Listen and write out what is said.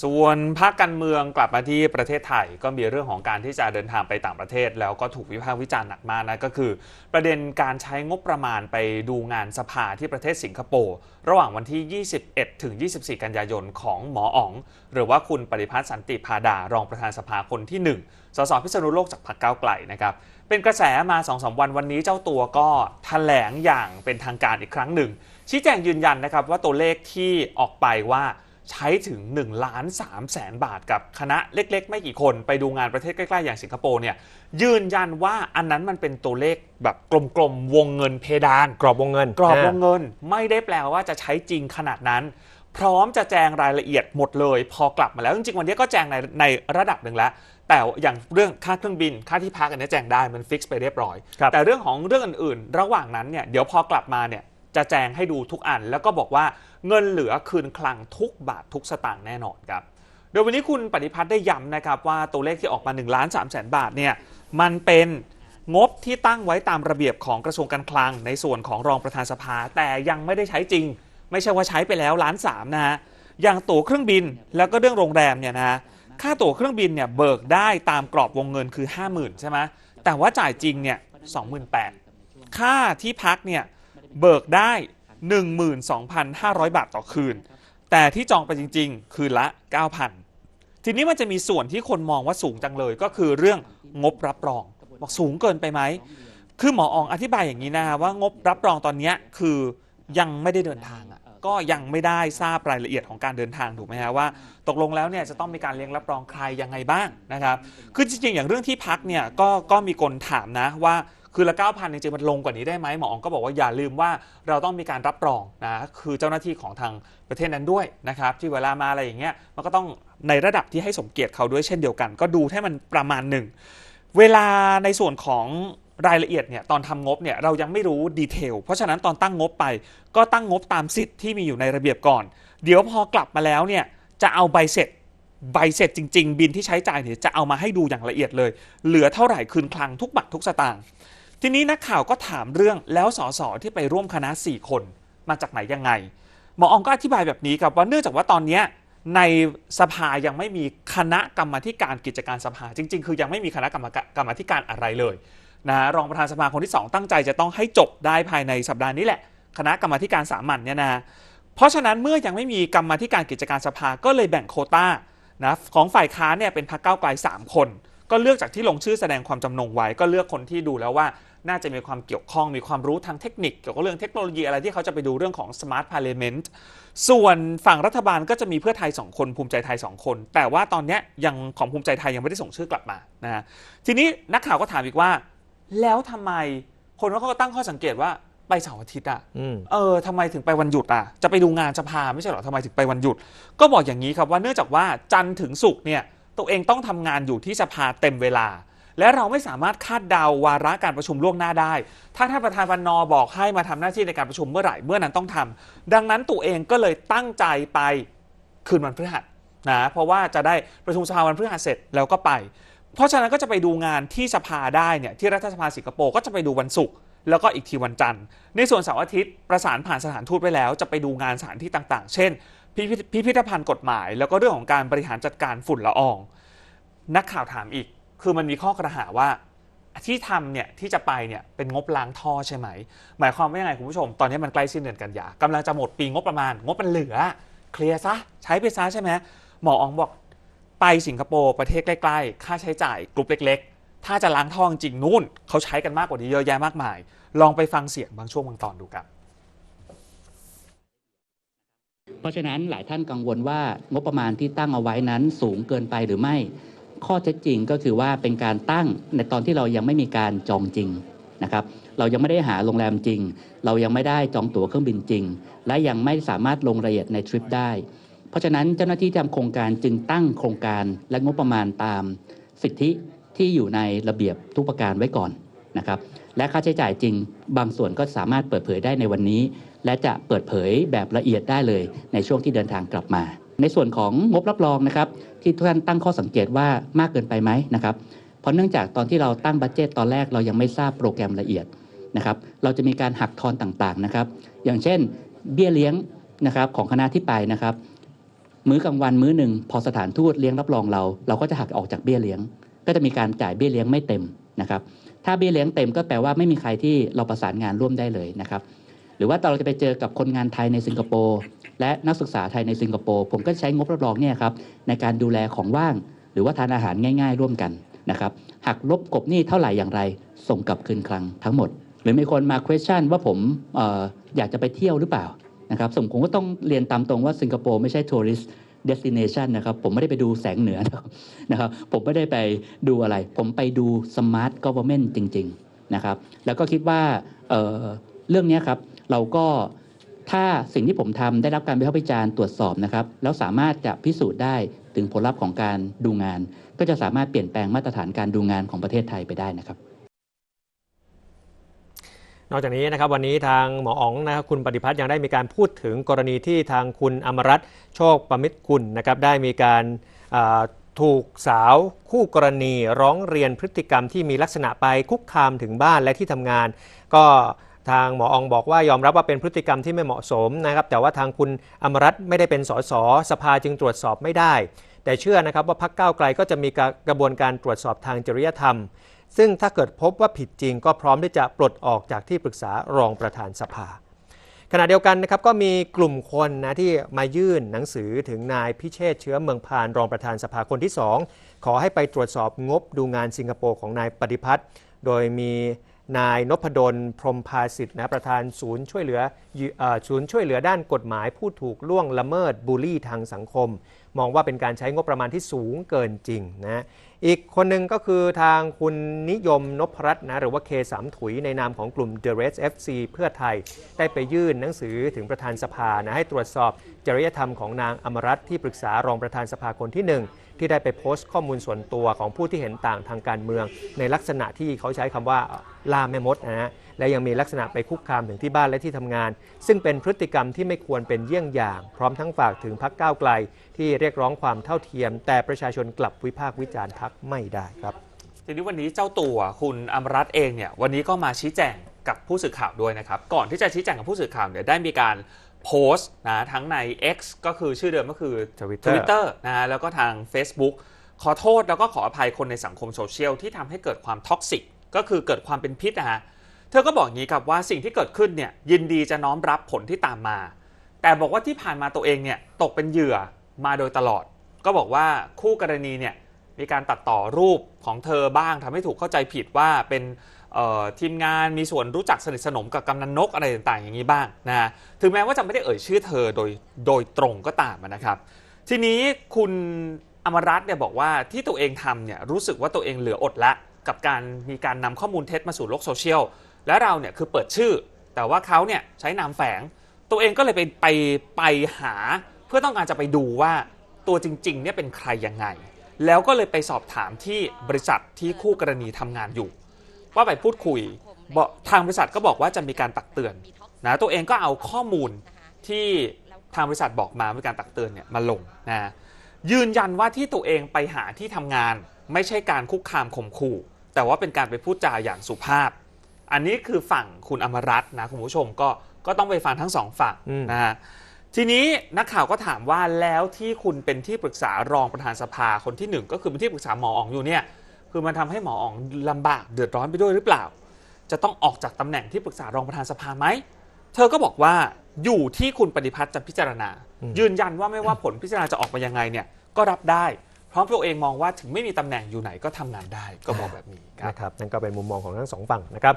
ส่วนภาคการเมืองกลับมาที่ประเทศไทยก็มีเรื่องของการที่จะเดินทางไปต่างประเทศ แล้วก็ถูกวิพากษ์วิจารณ์หนักมากนะก็คือ ประเด็นการใช้งบประมาณไปดูงานสภาที่ประเทศสิงคโปร์ระหว่างวันที่ 21 ถึง 24 กันยายนของหมออ๋อง หรือว่าคุณปริพัฒน์สันติพาดารองประธานสภาคนที่ 1 สสพิษณุโลกจากพรรคก้าวไกลนะครับเป็นกระแสมา2-3วันวันนี้เจ้าตัวก็แถลงอย่างเป็นทางการอีกครั้งหนึ่งชี้แจงยืนยันนะครับว่าตัวเลขที่ออกไปว่า ใช้ถึง1ล้าน3แสนบาทกับคณะเล็ก ๆ ไม่กี่คนไปดูงานประเทศใกล้ ๆ อย่างสิงคโปร์เนี่ยยืนยันว่าอันนั้นมันเป็นตัวเลขแบบกลมๆวงเงินเพดาน กรอบวงเงิน กรอบวงาเงิน ไม่ได้แปลว่าจะใช้จริงขนาดนั้น พร้อมจะแจงรายละเอียดหมดเลย พอกลับมาแล้วจริงๆวันนี้ก็แจงในในระดับหนึ่งแล้วแต่อย่างเรื่องค่าเครื่องบินค่าที่พักอันนี้แจงได้มันฟิกซ์ไปเรียบร้อยครับแต่เรื่องของเรื่องอื่นๆ ระหว่างนั้นเนี่ยเดี๋ยวพอกลับมาเนี่ย จะแจงให้ดูทุกอัน แล้วก็บอกว่าเงินเหลือคืนคลังทุกบาททุกสตางค์แน่นอนครับโดยวันนี้คุณปฏิพัฒน์ได้ย้ำนะครับว่าตัวเลขที่ออกมา1ล้าน3แสนบาทเนี่ยมันเป็นงบที่ตั้งไว้ตามระเบียบของกระทรวงการคลัง ในส่วนของรองประธานสภา แต่ยังไม่ได้ใช้จริง ไม่ใช่ว่าใช้ไปแล้วล้านสามนะฮะอย่างตั๋วเครื่องบินแล้วก็เรื่องโรงแรมเนี่ยนะฮะค่าตั๋วเครื่องบินเนี่ยเบิกได้ตามกรอบวงเงินคือ 50,000 ใช่ไหมแต่ว่าจ่ายจริงเนี่ย28,000ค่าที่พักเนี่ย เบิกได้ 12,500 บาทต่อคืน แต่ที่จองไปจริง ๆ คืนละ 9,000 ทีนี้มันจะมีส่วนที่คนมองว่าสูงจังเลยก็คือเรื่องงบรับรอง บอกสูงเกินไปไหม คือหมออองอธิบายอย่างนี้นะว่างบรับรองตอนนี้คือยังไม่ได้เดินทางอะก็ยังไม่ได้ทราบรายละเอียดของการเดินทางถูกไหมฮะว่า ตกลงแล้วเนี่ยจะต้องมีการเลี้ยงรับรองใครยังไงบ้างนะครับ คือจริงๆอย่างเรื่องที่พักเนี่ยก็ก็มีคนถามนะว่า คือละ9,000จริงๆมันลงกว่านี้ได้ไหมหมออองก็บอกว่าอย่าลืมว่าเราต้องมีการรับรองนะคือเจ้าหน้าที่ของทางประเทศนั้นด้วยนะครับที่เวลามาอะไรอย่างเงี้ยมันก็ต้องในระดับที่ให้สมเกียรติเขาด้วยเช่นเดียวกัน ก็ดูให้มันประมาณหนึ่งเวลาในส่วนของรายละเอียดเนี่ยตอนทำงบเนี่ยเรายังไม่รู้ดีเทลเพราะฉะนั้นตอนตั้งงบไป ก็ตั้งงบตามสิทธิ์ที่มีอยู่ในระเบียบก่อน เดี๋ยวพอกลับมาแล้วเนี่ยจะเอาใบเสร็จใบเสร็จจริง ๆ บินที่ใช้จ่ายเนี่ยจะเอามาให้ดูอย่างละเอียดเลย เหลือเท่าไหร่คืนคลังทุกบาททุกสตางค์ ทีนี้นักข่าวก็ถามเรื่องแล้วสสที่ไปร่วมคณะ 4 คนมาจากไหนยังไง หมออองก็อธิบายแบบนี้ครับว่าเนื่องจากว่าตอนนี้ในสภายังไม่มีคณะกรรมาธิการกิจการสภาจริง ๆ คือยังไม่มีคณะกรรมการกรรมการอะไรเลยนะรองประธานสภาคนที่ 2 ตั้งใจจะต้องให้จบได้ภายในสัปดาห์นี้แหละ คณะกรรมการสามัญเนี่ยนะเพราะฉะนั้นเมื่อยังไม่มีกรรมาธิการกิจการสภาก็เลยแบ่งโคต้านะของฝ่ายค้านเนี่ยเป็นพรรคก้าไกล3 คน ก็เลือกจากที่ลงชื่อแสดงความจำนงไว้ ก็เลือกคนที่ดูแล้วว่าน่าจะมีความเกี่ยวข้องมีความรู้ทางเทคนิค เกี่ยวกับเรื่องเทคโนโลยีอะไรที่เขาจะไปดูเรื่องของ smart parliament ส่วนฝั่งรัฐบาลก็จะมีเพื่อไทย 2 คนภูมิใจไทย 2 คน แต่ว่าตอนเนี้ยยังของภูมิใจไทยยังไม่ได้ส่งชื่อกลับมานะฮะทีนี้นักข่าวก็ถามอีกว่า แล้วทำไมคนเขาก็ตั้งข้อสังเกตว่าไปเสาร์อาทิตย์อะอืมเออทำไมถึงไปวันหยุดอะ จะไปดูงานสภาไม่ใช่เหรอทำไมถึงไปวันหยุด ก็บอกอย่างนี้ครับว่าเนื่องจากว่าจันทร์ถึงศุกร์เนี่ย ตัวเองต้องทำงานอยู่ที่สภาเต็มเวลา และเราไม่สามารถคาดเดาวาระการประชุมล่วงหน้าได้ ถ้าท่านประธานวันนอบอกให้มาทำหน้าที่ในการประชุมเมื่อไหร่เมื่อนั้นต้องทำดังนั้นตัวเองก็เลยตั้งใจไปคืนวันพฤหัสนะเพราะว่าจะได้ประชุมสภาวันพฤหัสเสร็จแล้วก็ไป เพราะฉะนั้นก็จะไปดูงานที่สภาได้เนี่ยที่รัฐสภาสิงคโปร์ก็จะไปดูวันศุกร์แล้วก็อีกทีวันจันทร์ ในส่วนเสาร์อาทิตย์ประสานผ่านสถานทูตไว้แล้ว จะไปดูงานสถานที่ต่างๆ เช่น พิพิธภัณฑ์กฎหมาย แล้วก็เรื่องของการบริหารจัดการฝุ่นละออง นักข่าวถามอีก คือมันมีข้อกระหาว่าที่ทำเนี่ยที่จะไปเนี่ยเป็นงบล้างท่อใช่ไหม หมายความว่ายังไงคุณผู้ชม ตอนนี้มันใกล้สิ้นเดือนกันยากำลังจะหมดปีงบประมาณ งบมันเหลือ เคลียร์ซะ ใช้ไปซะใช่ไหมหมออองบอกไปสิงคโปร์ประเทศใกล้ ๆ ค่าใช้จ่ายกลุ่มเล็ก ๆ ถ้าจะล้างท่อจริงนู่นเขาใช้กันมากกว่านี้เยอะแยะมากมาย ลองไปฟังเสียงบางช่วงบางตอนดูครับ เพราะฉะนั้นหลายท่านกังวลว่างบประมาณที่ตั้งเอาไว้นั้นสูงเกินไปหรือไม่ ข้อเท็จจริงก็คือว่าเป็นการตั้งในตอนที่เรายังไม่มีการจองจริงนะครับเรายังไม่ได้หาโรงแรมจริง เรายังไม่ได้จองตั๋วเครื่องบินจริง และยังไม่สามารถลงรายละเอียดในทริปได้ เพราะฉะนั้นเจ้าหน้าที่ที่ทำโครงการจึงตั้งโครงการและงบประมาณตามสิทธิที่อยู่ในระเบียบทุกประการไว้ก่อนนะครับและค่าใช้จ่ายจริง บางส่วนก็สามารถเปิดเผยได้ในวันนี้ และจะเปิดเผยแบบละเอียดได้เลยในช่วงที่เดินทางกลับมา ในส่วนของงบรับรองนะครับที่ทุกท่านตั้งข้อสังเกตว่ามากเกินไปไหมนะครับเพราะเนื่องจากตอนที่เราตั้งบัตเจตตอนแรกเรายังไม่ทราบโปรแกรมละเอียดนะครับเราจะมีการหักทอนต่างๆนะครับ อย่างเช่น เบี้ยเลี้ยงนะครับของคณะที่ไปนะครับมื้อกลางวันมื้อหนึ่งพอสถานทูตเลี้ยงรับรองเรา เราก็จะหักออกจากเบี้ยเลี้ยง ก็จะมีการจ่ายเบี้ยเลี้ยงไม่เต็มนะครับถ้าเบี้ยเลี้ยงเต็มก็แปลว่าไม่มีใครที่เราประสานงานร่วมได้เลยนะครับ รือว่าตอนเราจะไปเจอกับคนงานไทยในสิงคโปร์และนักศึกษาไทยในสิงคโปร์ผมก็ใช้งบรับรองเนี่ยครับในการดูแลของว่าง หรือว่าทานอาหารง่าย ๆ ร่วมกันนะครับหักลบกบหนี้เท่าไหร่อย่างไร ส่งกลับคืนคลังทั้งหมด หรือมีคนมา question ว่าผมอออยากจะไปเที่ยวหรือเปล่านะครับสมผมก็ต้องเรียนตามตรงว่าสิงคโปร์ไม่ใช่ tourist destination นะครับผมไม่ได้ไปดูแสงเหนือนะครับผมไม่ได้ไปดูอะไร ผมไปดู smart government จริง ๆ นะครับ แล้วก็คิดว่าเเรื่องนี้ครับ เราก็ถ้าสิ่งที่ผมทำได้รับการวิพากษ์วิจารณ์ตรวจสอบนะครับ แล้วสามารถจะพิสูจน์ได้ถึงผลลัพธ์ของการดูงาน ก็จะสามารถเปลี่ยนแปลงมาตรฐานการดูงานของประเทศไทยไปได้นะครับนอกจากนี้นะครับวันนี้ทางหมออ๋องนะครับคุณปฏิพัฒน์ยังได้มีการพูดถึงกรณีที่ทางคุณอมรัตโชคประมิตรกุลนะครับได้มีการาถูกสาวคู่กรณีร้องเรียนพฤติกรรมที่มีลักษณะไปคุกคามถึงบ้านและที่ทำงาน ก็ ทางหมออองบอกว่ายอมรับว่าเป็นพฤติกรรมที่ไม่เหมาะสมนะครับ แต่ว่าทางคุณอมรัตน์ไม่ได้เป็นสสสภาจึงตรวจสอบไม่ได้ แต่เชื่อนะครับว่าพักเก้าไกลก็จะมีกระบวนการตรวจสอบทางจริยธรรม ซึ่งถ้าเกิดพบว่าผิดจริงก็พร้อมที่จะปลดออกจากที่ปรึกษารองประธานสภาขณะเดียวกันนะครับก็มีกลุ่มคนนะที่มายื่นหนังสือถึงนายพิเชษเชื้อเมืองพานรองประธานสภาคนที่ 2 ขอให้ไปตรวจสอบงบดูงานสิงคโปร์ของนายปฏิพัฒน์โดยมี นายนพดลพรมภาสิทธิ์นะประธานศูนย์ช่วยเหลือศูนย์ช่วยเหลือด้านกฎหมาย ผู้ถูกล่วงละเมิดบูลลี่ทางสังคม มองว่าเป็นการใช้งบประมาณที่สูงเกินจริงนะอีกคนหนึ่งก็คือทางคุณนิยมนพรัตน์นะหรือว่าเคสามถุยในนามของกลุ่ม The r e d FC เพื่อไทย ได้ไปยื่นหนังสือถึงประธานสภานะให้ตรวจสอบจริยธรรมของนางอมรัตน์ที่ปรึกษารองประธานสภาคนที่หนึ่ง ที่ได้ไปโพสต์ข้อมูลส่วนตัวของผู้ที่เห็นต่างทางการเมือง ในลักษณะที่เขาใช้คำว่าล่าแม่มดนะฮะและยังมีลักษณะไปคุกคามถึงที่บ้านและที่ทำงาน ซึ่งเป็นพฤติกรรมที่ไม่ควรเป็นเยี่ยงอย่าง พร้อมทั้งฝากถึงพักก้าวไกล ที่เรียกร้องความเท่าเทียม แต่ประชาชนกลับวิพากษ์วิจารณ์พักไม่ได้ครับทีนี้วันนี้เจ้าตัวคุณอมรัตเองเนี่ยวันนี้ก็มาชี้แจง กับผู้สื่อข่าวด้วยนะครับ ก่อนที่จะชี้แจงกับผู้สื่อข่าวเนี่ยได้มีการโพสต์นะทั้งใน X ก็คือชื่อเดิมก็คือ Twitter Twitter นะฮะแล้วก็ทาง Facebook ขอโทษแล้วก็ขออภัยคนในสังคมโซเชียลที่ทำให้เกิดความท็อกซิกก็คือเกิดความเป็นพิษนะฮะเธอก็บอกอย่างนี้ครับว่าสิ่งที่เกิดขึ้นเนี่ยยินดีจะน้อมรับผลที่ตามมา แต่บอกว่าที่ผ่านมาตัวเองเนี่ยตกเป็นเหยื่อมาโดยตลอด ก็บอกว่าคู่กรณีเนี่ยมีการตัดต่อรูปของเธอบ้างทำให้ถูกเข้าใจผิดว่าเป็นเอ่อ ทีมงานมีส่วนรู้จักสนิทสนมกับกำนันนกอะไรต่างๆ อย่างนี้บ้างนะฮะถึงแม้ว่าจะไม่ได้เอ่ยชื่อเธอโดยโดยตรงก็ตามนะครับ ทีนี้คุณอมรัตน์เนี่ยบอกว่าที่ตัวเองทำเนี่ยรู้สึกว่าตัวเองเหลืออดละกับการมีการนำข้อมูลเท็จมาสู่โลกโซเชียลและเราเนี่ยคือเปิดชื่อ แต่ว่าเขาเนี่ยใช้นามแฝง ตัวเองก็เลยไปไปไปหา เพื่อต้องการจะไปดูว่าตัวจริงๆเนี่ยเป็นใครยังไง แล้วก็เลยไปสอบถามที่บริษัทที่คู่กรณีทำงานอยู่ ว่าไปพูดคุยบอกทางบริษัทก็บอกว่าจะมีการตักเตือนนะตัวเองก็เอาข้อมูลที่ทางบริษัทบอกมามีการตักเตือนเนี่ยมาลงนะยืนยันว่าที่ตัวเองไปหาที่ทำงาน ไม่ใช่การคุกคามข่มขู่ แต่ว่าเป็นการไปพูดจาอย่างสุภาพ อันนี้คือฝั่งคุณอมรัตน์นะคุณผู้ชมก็ก็ต้องไปฟังทั้งสองฝั่งอืมนะฮะทีนี้นักข่าวก็ถามว่าแล้วที่คุณเป็นที่ปรึกษารองประธานสภาคนที่หนึ่งก็คือเป็นที่ปรึกษาหมออ๋องอยู่เนี่ย คือมันทำให้หมออ๋องลำบากเดือดร้อนไปด้วยหรือเปล่า จะต้องออกจากตำแหน่งที่ปรึกษารองประธานสภาไหมเธอก็บอกว่าอยู่ที่คุณปฏิพัฒน์จะพิจารณาอืมยืนยันว่าไม่ว่าผลพิจารณาจะออกมายังไงเนี่ยก็รับได้เพราะตัวเองมองว่าถึงไม่มีตำแหน่งอยู่ไหนก็ทำงานได้ก็บอกแบบนี้ครับนะครับนั่นก็เป็นมุมมองของทั้งสองฝั่งนะครับ